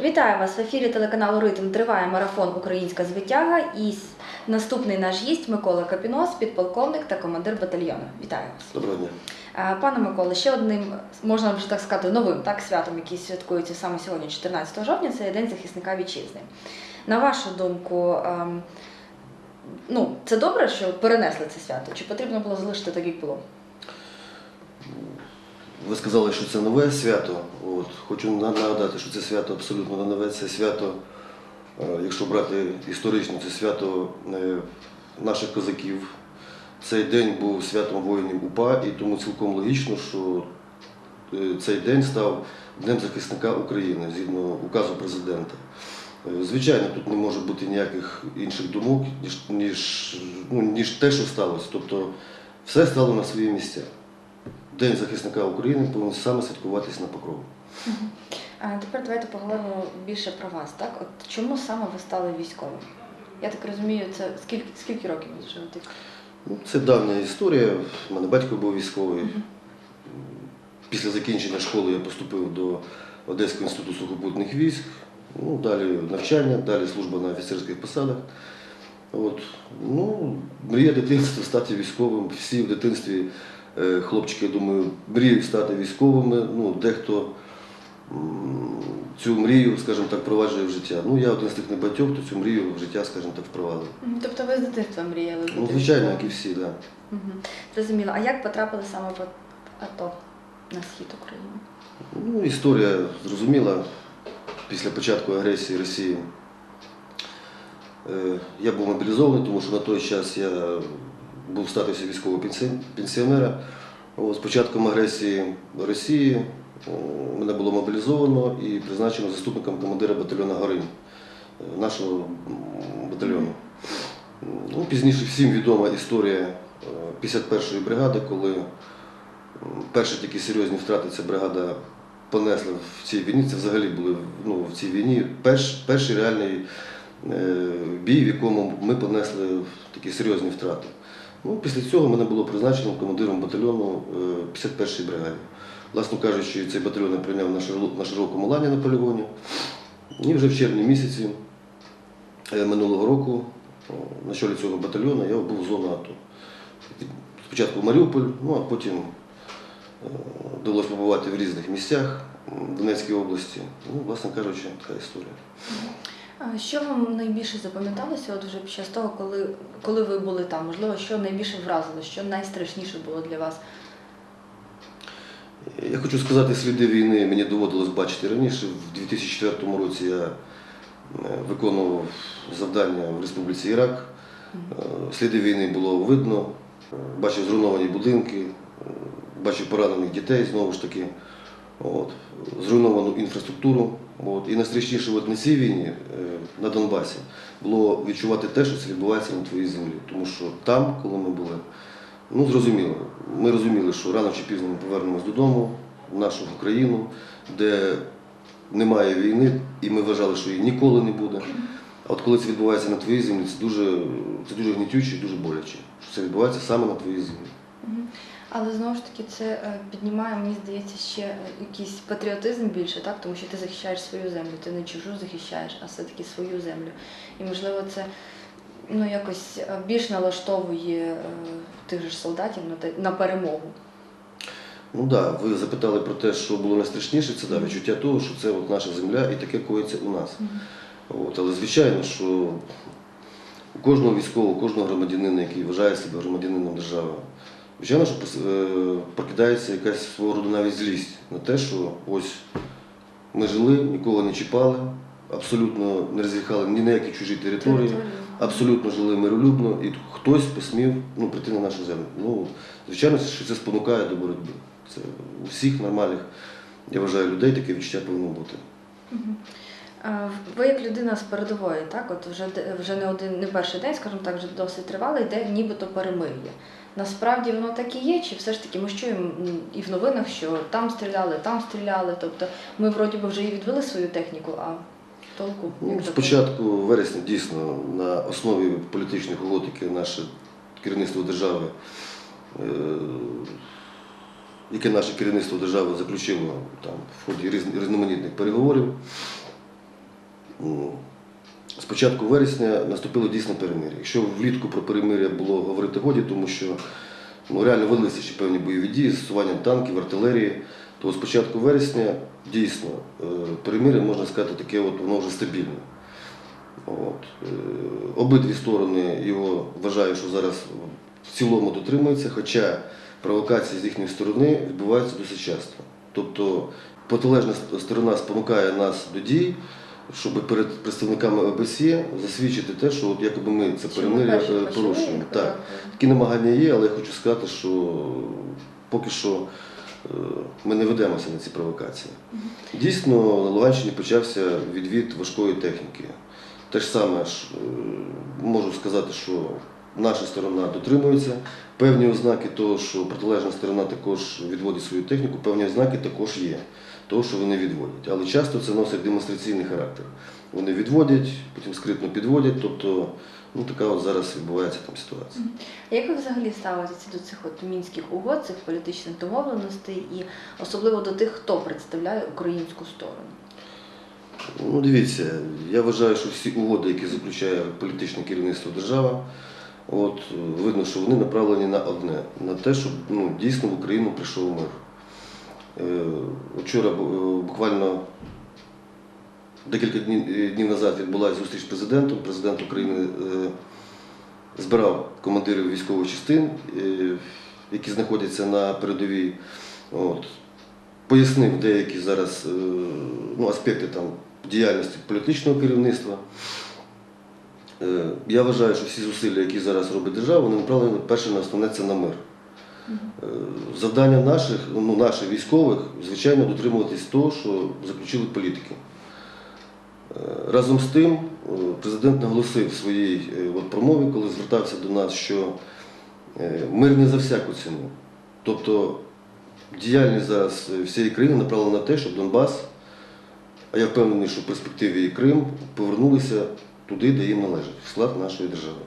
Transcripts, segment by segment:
Вітаю вас в ефірі телеканалу Ритм. Триває марафон Українська звитяга. І наступний наш гість Микола Капінос, підполковник та командир батальйону. Вітаю вас. Доброго дня. Пане Миколе, ще одним, можна вже так сказати, новим так, святом, який святкується саме сьогодні, 14 жовтня, це День захисника вітчизни. На вашу думку, ем, ну, це добре, що перенесли це свято? Чи потрібно було залишити так, як було? Ви сказали, що це нове свято. От. Хочу нагадати, що це свято абсолютно нове. Це свято, е, якщо брати історично, це свято е, наших козаків. Цей день був святом воїнів УПА, і тому цілком логічно, що е, цей день став Днем захисника України згідно указу президента. Звичайно, тут не може бути ніяких інших думок, ніж, ніж, ну, ніж те, що сталося. Тобто все стало на свої місця. День захисника України повинен саме святкуватись на покрову. А тепер давайте поговоримо більше про вас. Так? От чому саме ви стали військовим? Я так розумію, це скільки, скільки років ви вже тих? Ну, це давня історія. У мене батько був військовий. Після закінчення школи я поступив до Одеського інституту сухопутних військ. Ну, далі навчання, далі служба на офіцерських посадах. От. Ну, мрія дитинства стати військовим. Всі в дитинстві хлопчики, я думаю, мріють стати військовими. Ну, дехто цю мрію, скажімо так, впроваджує в життя. Ну, я один з тих небагатьох, хто цю мрію в життя, скажімо так, впровадив. Тобто ви з дитинства мріяли бути? Ну, звичайно, як і всі, так. Да. Мгм. Зрозуміло. А як потрапили саме в АТО на схід України? Ну, історія зрозуміла після початку агресії Росії. Е, Я був мобілізований, тому що на той час я був в статусі військового пенсіонера. З початком агресії Росії мене було мобілізовано і призначено заступником командира батальйону Горинь, е, нашого батальйону. Ну, пізніше всім відома історія е, 51-ї бригади, коли перші такі серйозні втрати ця бригада понесла в цій війні. Це взагалі були ну, в цій війні перш, перший реальний е, бій, в якому ми понесли такі серйозні втрати. Ну, після цього мене було призначено командиром батальйону е, 51-ї бригади. Власно кажучи, цей батальйон я прийняв на, широкому лані на полігоні. І вже в червні місяці е, минулого року на чолі цього батальйону я був в зону АТО. Спочатку в Маріуполь, ну а потім е, довелося побувати в різних місцях Донецькій області. Ну, власне кажучи, така історія. Що вам найбільше запам'яталося от вже під час того, коли, коли ви були там? Можливо, що найбільше вразило, що найстрашніше було для вас? Я хочу сказати, сліди війни мені доводилось бачити раніше. В 2004 році я е, виконував завдання в Республіці Ірак. Е, Сліди війни було видно, Е, бачив зруйновані будинки, бачив поранених дітей знову ж таки, от, зруйновану інфраструктуру. От. І найстрашніше от на цій війні, е, на Донбасі, було відчувати те, що це відбувається на твоїй землі. Тому що там, коли ми були, Ну, зрозуміло. Ми розуміли, що рано чи пізно ми повернемось додому, в нашу країну, де немає війни, і ми вважали, що її ніколи не буде. А от коли це відбувається на твоїй землі, це дуже, це дуже гнітюче і дуже боляче. Що це відбувається саме на твоїй землі. Але знову ж таки це е, піднімає, мені здається, ще е, якийсь патріотизм більше, так? Тому що ти захищаєш свою землю, ти не чужу захищаєш, а все-таки свою землю. І можливо це ну, якось е, більш налаштовує тих же солдатів на, перемогу. Ну так, да, ви запитали про те, що було найстрашніше, це да, відчуття того, що це от наша земля і таке коїться у нас. От, але звичайно, що у кожного військового, у кожного громадянина, який вважає себе громадянином держави, звичайно, що е, прокидається якась свого роду навіть злість на те, що ось ми жили, нікого не чіпали, абсолютно не роз'їхали ні на які чужі території, абсолютно жили миролюбно, і хтось посмів ну, прийти на нашу землю. Ну, звичайно, що це спонукає до боротьби. Це у всіх нормальних, я вважаю, людей таке відчуття повинно бути. Ви як людина з передової, так, от вже, вже не один, не перший день, скажімо так, вже досить тривалий, йде нібито перемир'я. Насправді воно так і є, чи все ж таки ми чуємо і в новинах, що там стріляли, там стріляли. Тобто ми вроді би вже і відвели свою техніку, а толку Ну, такого? вересня дійсно на основі політичних угод, які наше керівництво держави, е, яке наше керівництво держави заключило там, в ході різ- різноманітних переговорів, з початку вересня наступило дійсне перемир'я. Якщо влітку про перемир'я було говорити годі, тому що ну, реально велися ще певні бойові дії з застосуванням танків, артилерії, то з початку вересня дійсно е, перемир'я, можна сказати, таке от, воно вже стабільне. От. е, Обидві сторони його вважають, що зараз в цілому дотримуються, хоча провокації з їхньої сторони відбуваються досить часто. Тобто протилежна сторона спонукає нас до дій, щоб перед представниками ОБСЄ засвідчити те, що от якоби ми це перемир'я е, порушуємо. Так. Такі намагання є, але я хочу сказати, що поки що е, ми не ведемося на ці провокації. Дійсно, на Луганщині почався відвід важкої техніки. Те ж саме е, можу сказати, що наша сторона дотримується. Певні ознаки того, що протилежна сторона також відводить свою техніку, певні ознаки також є, того, що вони відводять. Але часто це носить демонстраційний характер. Вони відводять, потім скритно підводять, тобто ну, така от зараз відбувається там ситуація. А Як ви взагалі ставитеся до цих от мінських угод, цих політичних домовленостей і особливо до тих, хто представляє українську сторону? Ну, дивіться, я вважаю, що всі угоди, які заключає політичне керівництво держави, от, видно, що вони направлені на одне, на те, щоб ну, дійсно в Україну прийшов мир. Е, Вчора е, буквально декілька днів, е, назад відбулася зустріч з президентом. Президент України збирав командирів військових частин, які знаходяться на передовій. От, пояснив деякі зараз ну, аспекти там, діяльності політичного керівництва. Я вважаю, що всі зусилля, які зараз робить держава, вони направлені перше на основне це на мир. Е, Завдання наших, ну, наших військових, звичайно, дотримуватись того, що заключили політики. Е, Разом з тим, е, президент наголосив в своїй от промові, коли звертався до нас, що мир не за всяку ціну. Тобто діяльність зараз всієї країни направлена на те, щоб Донбас, а я впевнений, що в перспективі і Крим повернулися туди, де їм належить, в склад нашої держави.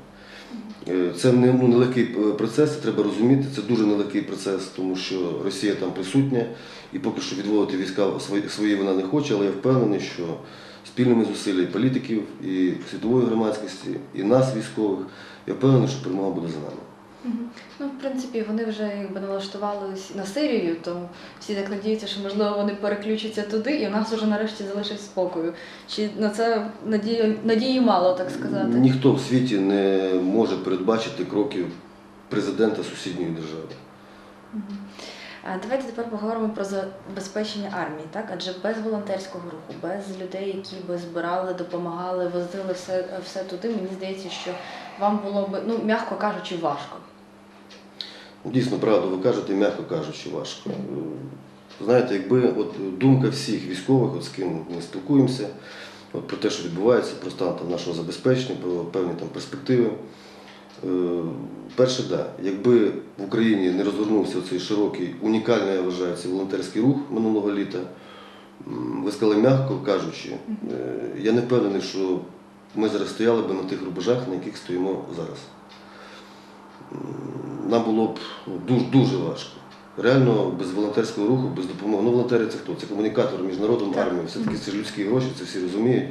Е, Це ну, нелегкий е, процес, це треба розуміти. Це дуже нелегкий процес, тому що Росія там присутня, і поки що відводити війська свої вона не хоче, але я впевнений, що спільними зусиллями політиків, і світової громадськості, і нас, військових, я впевнений, що перемога буде за нами. Ну, в принципі, вони вже якби налаштувались на Сирію, то всі так надіються, що можливо вони переключаться туди, і у нас вже нарешті залишить спокою. Чи на це надії, надії мало, так сказати? Ніхто в світі не може передбачити кроків президента сусідньої держави. А Давайте тепер поговоримо про забезпечення армії, так? Адже без волонтерського руху, без людей, які би збирали, допомагали, возили все, все туди, мені здається, що вам було би, ну, м'яко кажучи, важко. Дійсно, правду ви кажете, м'яко кажучи, важко. Е, Знаєте, якби от думка всіх військових, от з ким ми спілкуємося, от про те, що відбувається, про стан там, нашого забезпечення, про певні там перспективи. Е, Перше, да, якби в Україні не розгорнувся цей широкий, унікальний, я вважаю, цей волонтерський рух минулого літа, ви сказали м'яко кажучи, е, я не впевнений, що ми зараз стояли б на тих рубежах, на яких стоїмо зараз. Нам було б дуже, дуже важко. Реально без волонтерського руху, без допомоги. Ну, волонтери це хто? Це комунікатор між народом, армією. Все-таки це ж людські гроші, це всі розуміють.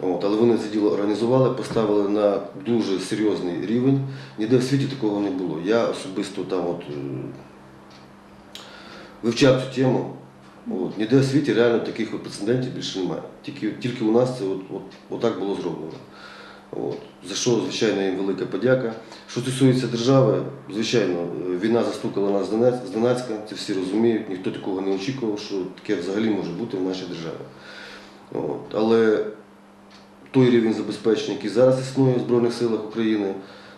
От, але вони це діло організували, поставили на дуже серйозний рівень. Ніде в світі такого не було. Я особисто там от, е, вивчав цю тему. От, ніде в світі реально таких от прецедентів більше немає. Тільки, тільки у нас це от, от, отак було зроблено. От. За що, звичайно, їм велика подяка. Що стосується держави, звичайно, війна застукала нас з Донецька, це всі розуміють, ніхто такого не очікував, що таке взагалі може бути в нашій державі. От. Але той рівень забезпечення, який зараз існує в Збройних силах України,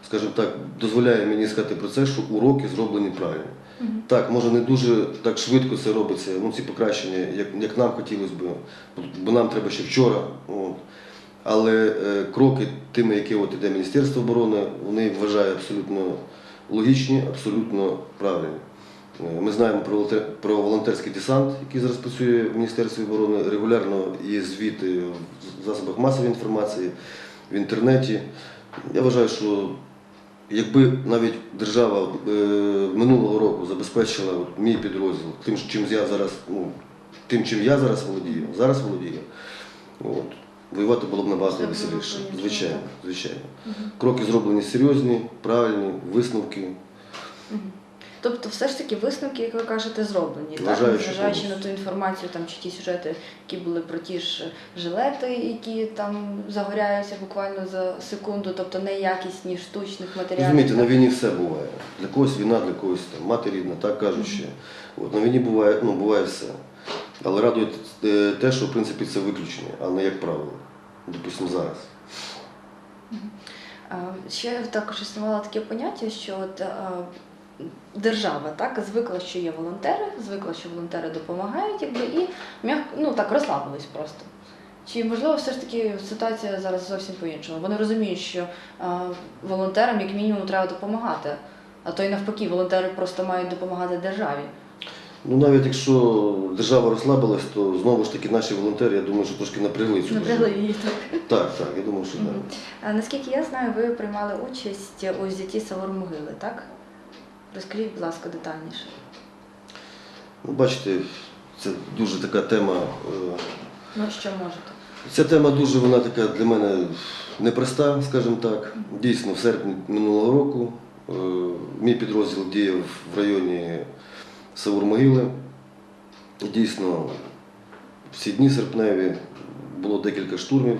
скажімо так, дозволяє мені сказати про це, що уроки зроблені правильно. Так, може не дуже так швидко це робиться, ну ці покращення, як, як нам хотілося б, бо нам треба ще вчора. От. Але е, кроки тими, які от іде Міністерство оборони, вони вважаю абсолютно логічні, абсолютно правильні. Е, Ми знаємо про, волонтерський десант, який зараз працює в Міністерстві оборони. Регулярно є звіти в засобах масової інформації, в інтернеті. Я вважаю, що якби навіть держава е, минулого року забезпечила мій підрозділ тим, чим я зараз, ну, тим, чим я зараз володію, зараз володію. От. Воювати було б набагато веселіше. Звичайно, звичайно. Кроки зроблені серйозні, правильні, висновки. Тобто, все ж таки висновки, як ви кажете, зроблені, Вважаю, так? що Незважаючи на ту інформацію, там чи ті сюжети, які були про ті ж жилети, які там загоряються буквально за секунду, тобто неякісні штучних матеріалів. Розумієте, на війні все буває. Для когось війна, для когось там мати рідна, так кажучи. От, на війні буває, ну, буває все. Але радує те, що в принципі це виключення, а не як правило. Допустимо, зараз. Ще також існувало таке поняття, що от, а, держава так звикла, що є волонтери, звикла, що волонтери допомагають, якби і ну так розслабились просто. Чи можливо все ж таки ситуація зараз зовсім по-іншому? Вони розуміють, що волонтерам як мінімум треба допомагати, а то й навпаки, волонтери просто мають допомагати державі. Ну навіть якщо держава розслабилась, то знову ж таки наші волонтери, я думаю, що трошки напрягли цю Напрягли її так. Так, так, я думаю, що так. Мгм. А, Наскільки я знаю, ви приймали участь у взятті Савор могили, так? Розкажіть, будь ласка, детальніше. Ну, бачите, це дуже така тема. е, Ну, що можете? Ця тема дуже вона така для мене непроста, скажімо так. Дійсно, в серпні минулого року е, мій підрозділ діяв в районі Савур-Могили. І Дійсно, всі дні серпневі було декілька штурмів.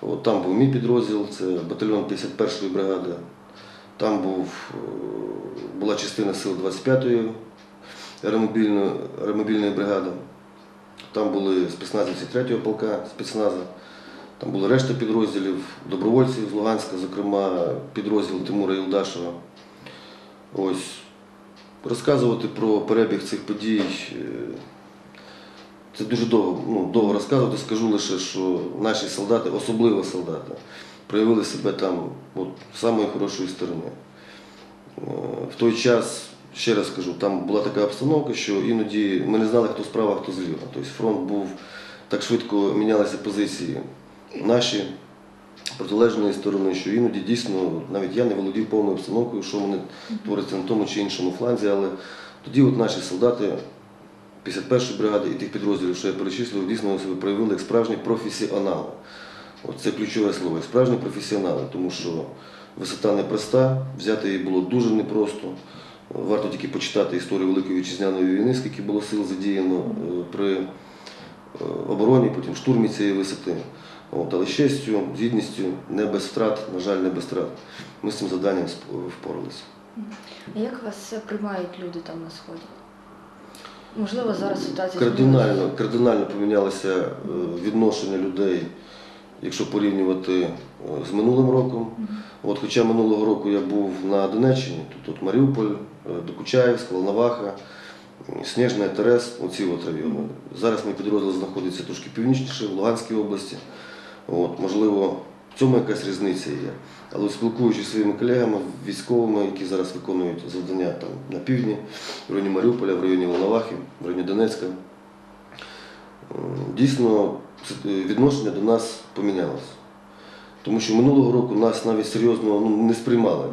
От, там був мій підрозділ, це батальйон 51-ї бригади. Там був, е, була частина сил 25-ї аеромобільної, аеромобільної бригади. Там були спецназівці 3-го полка спецназа, там були решта підрозділів, добровольців з Луганська, зокрема підрозділ Тимура Ілдашева. Ось. Розказувати про перебіг цих подій. е, Це дуже довго, ну, довго розказувати. Скажу лише, що наші солдати, особливо солдати, проявили себе там от, з самої хорошої сторони. Е, В той час, ще раз скажу, там була така обстановка, що іноді ми не знали, хто справа, хто зліва. Тобто фронт був так швидко мінялися позиції наші протилежної сторони, що іноді дійсно навіть я не володів повною обстановкою, що вони твориться на тому чи іншому фланзі, але тоді от наші солдати 51-ї бригади і тих підрозділів, що я перечислив, дійсно себе проявили як справжні професіонали. От це ключове слово, як справжні професіонали, тому що висота непроста, взяти її було дуже непросто. Варто тільки почитати історію Великої вітчизняної війни, скільки було сил задіяно е, при обороні, потім штурмі цієї висоти. От, але з честю, гідністю, не без втрат, на жаль, не без втрат. Ми з цим завданням сп- впоралися. А як вас приймають люди там на сході? Можливо, зараз ситуація Кардинально, кардинально помінялося е, відношення людей, якщо порівнювати е, з минулим роком. От, хоча минулого року я був на Донеччині, тут от Маріуполь, е, Докучаївськ, Волноваха, Снежна, Терес, оці от райони. Зараз мій підрозділ знаходиться трошки північніше, в Луганській області. От, можливо, в цьому якась різниця є. Але спілкуючись зі своїми колегами, військовими, які зараз виконують завдання там, на півдні, в районі Маріуполя, в районі Волновахи, в районі Донецька, дійсно е, відношення до нас помінялося. Тому що минулого року нас навіть серйозно ну, не сприймали.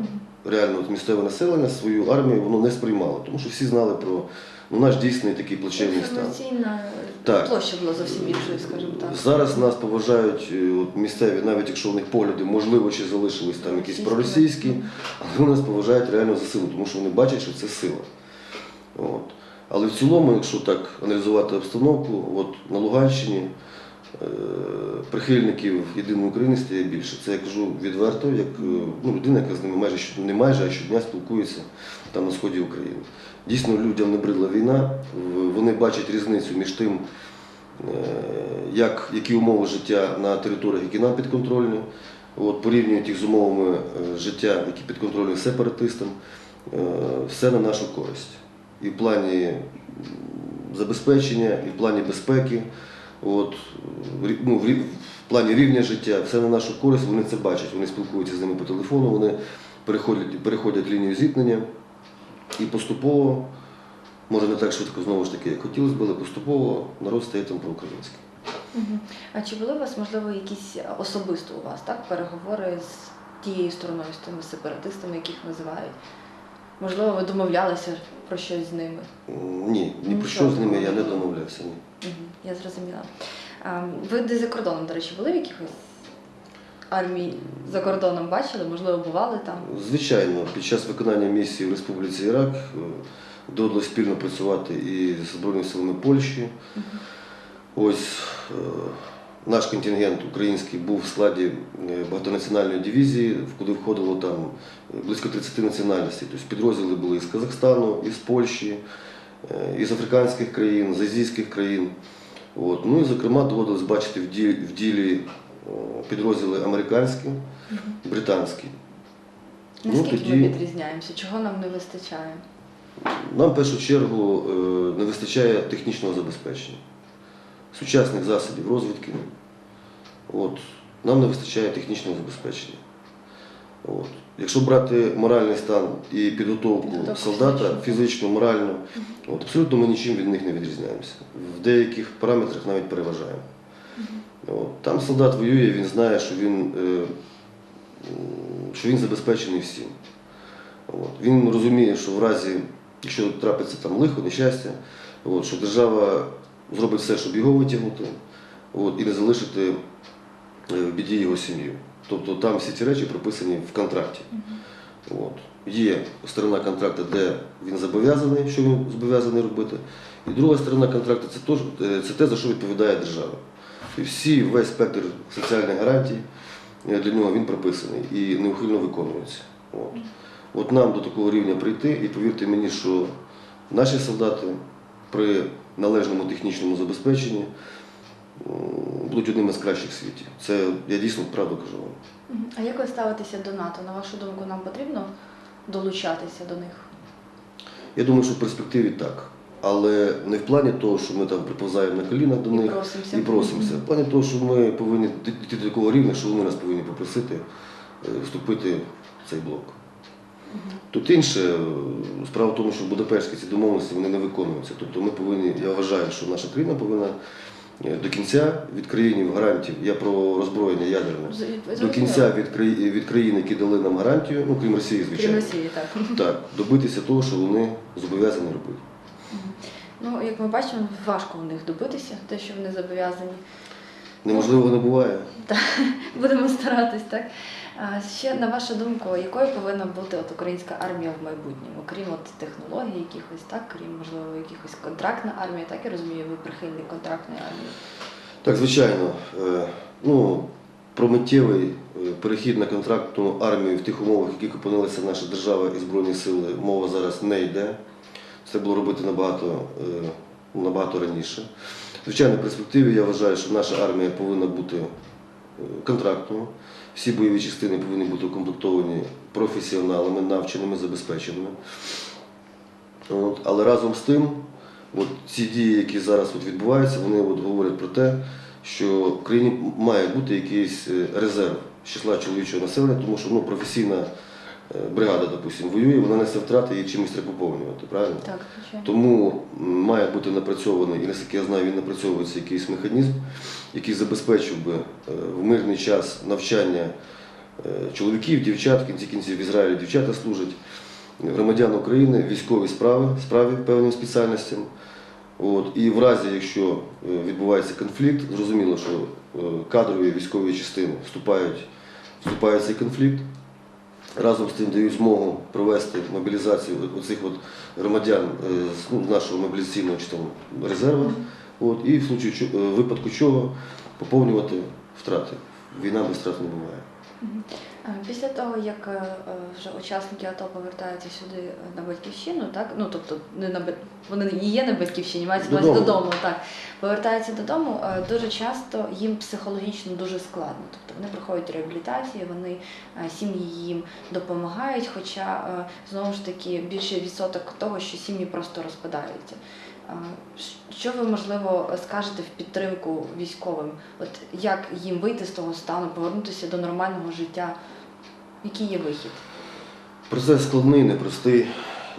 Реально от місцеве населення свою армію воно не сприймало, тому що всі знали про ну, наш дійсний такий плачевний стан. Так. площа була зовсім іншою, скажімо так. Зараз нас поважають е, от, місцеві, навіть якщо в них погляди, можливо, ще залишились там якісь проросійські, але вони нас поважають реально за силу, тому що вони бачать, що це сила. От. Але в цілому, якщо так аналізувати обстановку, от на Луганщині е, прихильників єдиної України стає більше. Це я кажу відверто, як е, ну, людина, яка з ними майже не майже, а щодня спілкується там на сході України. Дійсно, людям не бридла війна, вони бачать різницю між тим, е, як, які умови життя на територіях, які нам підконтрольні, от, порівнюють їх з умовами е, життя, які підконтрольні сепаратистам, Е, все на нашу користь. І в плані забезпечення, і в плані безпеки, от, ну, в плані рівня життя, все на нашу користь, вони це бачать, вони спілкуються з ними по телефону, вони переходять, переходять лінію зіткнення і поступово, може не так швидко знову ж таки, як хотілося б, але поступово народ стає там проукраїнський. Мгм. А чи були у вас, можливо, якісь особисто у вас так, переговори з тією стороною, з тими сепаратистами, яких називають? Можливо, ви домовлялися про щось з ними? Ні, ні про що з ними я не домовлявся. Ні. Я зрозуміла. Ви десь за кордоном, до речі, були в якихось армії за кордоном бачили, можливо, бували там? Звичайно, під час виконання місії в Республіці Ірак е, довелося спільно працювати і з Збройними силами Польщі. Ось е, наш контингент український був в складі е, багатонаціональної дивізії, в куди входило там близько 30 національностей. Тобто підрозділи були з Казахстану, із Польщі, із африканських країн, з азійських країн. От. Ну і, зокрема, доводилось бачити в ділі, в ділі підрозділи американські, британські. Ну, тоді- ми відрізняємося? Чого нам не вистачає? Нам в першу чергу е, не вистачає технічного забезпечення, сучасних засобів розвідки. От. Нам не вистачає технічного забезпечення. От. Якщо брати моральний стан і підготовку Підготовку солдата фізичну. морально, от, абсолютно ми нічим від них не відрізняємося. В деяких параметрах навіть переважаємо. От. Там солдат воює, він знає, що він, е, що він забезпечений всім. От. Він розуміє, що в разі, якщо трапиться там лихо, нещастя, от, що держава зробить все, щоб його витягнути от, і не залишити е, в біді його сім'ю. Тобто там всі ці речі прописані в контракті. От. Є сторона контракту, де він зобов'язаний, що він зобов'язаний робити. І друга сторона контракту е, це те, за що відповідає держава. І всі, весь спектр соціальних гарантій е, для нього він прописаний і неухильно виконується. От. От нам до такого рівня прийти, і повірте мені, що наші солдати при належному технічному забезпеченні будуть одними з кращих в світі. Це я дійсно правду кажу вам. А як ви ставитеся до НАТО? На вашу думку, нам потрібно долучатися до них? Я думаю, що в перспективі так. Але не в плані того, що ми там приповзаємо на колінах до них і просимося. В плані того, що ми повинні дійти до такого рівня, що вони нас повинні попросити е, вступити в цей блок. Тут інше, е, справа в тому, що Будапештські ці домовленості вони не виконуються. Тобто ми повинні, я вважаю, що наша країна повинна е, до кінця від країн гарантів, я про роззброєння ядерне, до кінця від країн, від країн, які дали нам гарантію, ну крім Росії, Крім звичайно. Росії, так. Так, добитися того, що вони зобов'язані робити. Ну, як ми бачимо, важко у них добитися, те, що вони зобов'язані. Неможливо не буває. Будемо старатись, так? А ще на вашу думку, якою повинна бути от українська армія в майбутньому, крім от технологій якихось, так, крім можливо якихось контрактна армія, так я розумію, ви прихильник контрактної армії. Так, звичайно. Е, Ну, про миттєвий е, перехід на контрактну армію в тих умовах, яких опинилася наша держава і Збройні сили, мова зараз не йде. Це було робити набагато, е, набагато раніше. Звичайно, в перспективі я вважаю, що наша армія повинна бути е, контрактною. Всі бойові частини повинні бути укомплектовані професіоналами, навченими, забезпеченими. От, але разом з тим, от ці дії, які зараз от відбуваються, вони от говорять про те, що в країні має бути якийсь е, резерв з числа чоловічого населення, тому що ну, професійна бригада, допустим, воює, вона несе втрати і чимось треба поповнювати, правильно? Так, звичайно. Тому має бути напрацьований, і наскільки я знаю, він напрацьовується якийсь механізм, який забезпечив би е, в мирний час навчання е, чоловіків, дівчат, в кінці кінців в Ізраїлі дівчата служать, громадян України, військові справи, справі певним спеціальностям. От, і в разі, якщо е, відбувається конфлікт, зрозуміло, що е, кадрові військові частини вступають, вступають в цей конфлікт, разом з тим дають змогу провести мобілізацію оцих от громадян е, з ну, нашого мобілізаційного чи там, резерву, от, і в случаю, е, випадку чого поповнювати втрати. Війна без втрат не буває. А, Після того, як е, е, вже учасники АТО повертаються сюди е, на батьківщину, так ну тобто не на вони і є на батьківщині, мають Додому. додому, так повертаються додому. е, Дуже часто їм психологічно дуже складно. Тобто вони проходять реабілітацію, вони е, сім'ї їм допомагають. Хоча е, знову ж таки більший відсоток того, що сім'ї просто розпадаються. Що ви можливо скажете в підтримку військовим? От як їм вийти з того стану, повернутися до нормального життя? Який є вихід? Процес складний, непростий.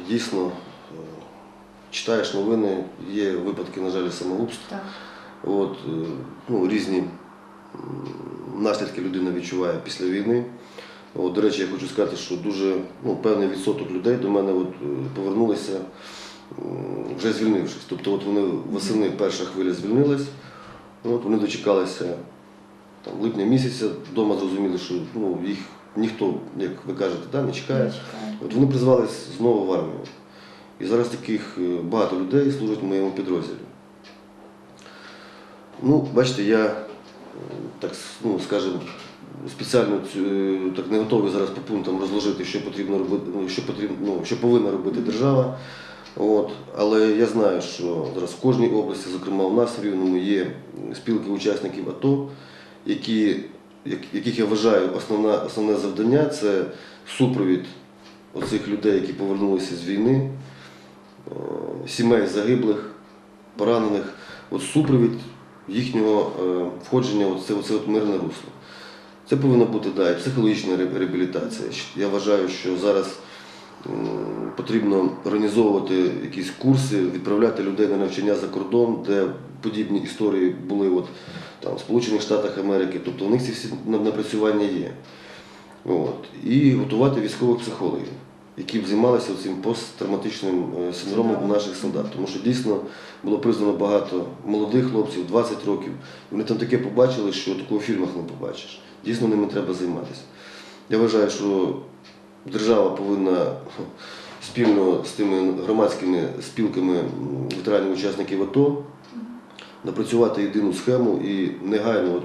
Дійсно, е, читаєш новини, є випадки, на жаль, самогубств. Так. От, е, ну, різні наслідки людина відчуває після війни. От, до речі, я хочу сказати, що дуже ну, певний відсоток людей до мене от, е, повернулися вже звільнившись. Тобто от вони восени перша хвиля звільнилась, От вони дочекалися там, липня місяця, вдома зрозуміли, що ну, їх ніхто, як ви кажете, да, не чекає. Не. От вони призвались знову в армію. І зараз таких е, багато людей служать в моєму підрозділі. Ну, бачите, я е, так, ну, скажімо, спеціально е, так не готовий зараз по пунктам розложити, що потрібно робити, ну, що потрібно, ну, що повинна робити держава. От. Але я знаю, що зараз в кожній області, зокрема у нас в Рівному, є спілки учасників АТО, які, яких я вважаю основна, основне завдання це супровід оцих людей, які повернулися з війни, е, сімей загиблих, поранених, от супровід їхнього е, входження в це, оце от мирне русло. Це повинна бути да, і психологічна реабілітація. Я вважаю, що зараз потрібно організовувати якісь курси, відправляти людей на навчання за кордон, де подібні історії були от, там, в Сполучених Штатах Америки. Тобто у них ці всі напрацювання є. От. І готувати військових психологів, які б займалися цим посттравматичним е, синдромом у наших солдат. Тому що дійсно було призвано багато молодих хлопців, 20 років. Вони там таке побачили, що такого в фільмах не побачиш. Дійсно ними треба займатися. Я вважаю, що держава повинна спільно з тими громадськими спілками ветеранів учасників АТО напрацювати єдину схему і негайно,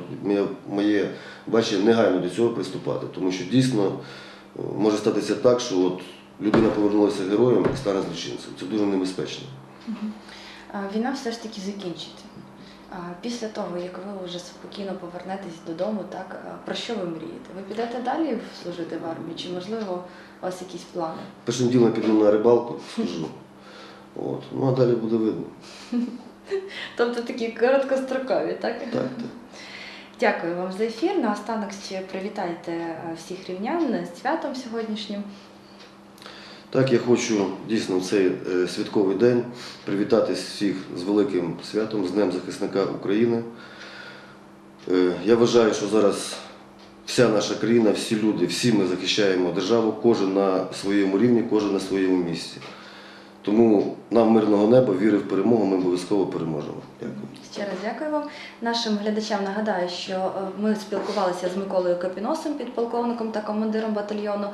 моє бачення, негайно до цього приступати. Тому що дійсно е, може статися так, що от людина повернулася героєм і стане злочинцем. Це дуже небезпечно. Війна все ж таки закінчиться. Після того, як ви вже спокійно повернетесь додому, так про що ви мрієте? Ви підете далі служити в армії? Чи можливо у вас якісь плани? Першим ділом піду на рибалку, скажу. От. Ну а далі буде видно. Тобто такі короткострокові, так? Так, так. Дякую вам за ефір. Наостанок ще привітайте всіх рівнян з святом сьогоднішнім. Так, я хочу дійсно в цей е, святковий день привітати всіх з великим святом, з Днем захисника України. Е, Я вважаю, що зараз вся наша країна, всі люди, всі ми захищаємо державу, кожен на своєму рівні, кожен на своєму місці. Тому нам мирного неба, віри в перемогу, ми обов'язково переможемо. Дякую. Ще раз дякую вам. Нашим глядачам нагадаю, що е, ми спілкувалися з Миколою Капіносом, підполковником та командиром батальйону.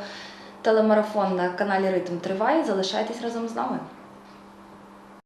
Телемарафон на каналі Ритм триває. Залишайтесь разом з нами.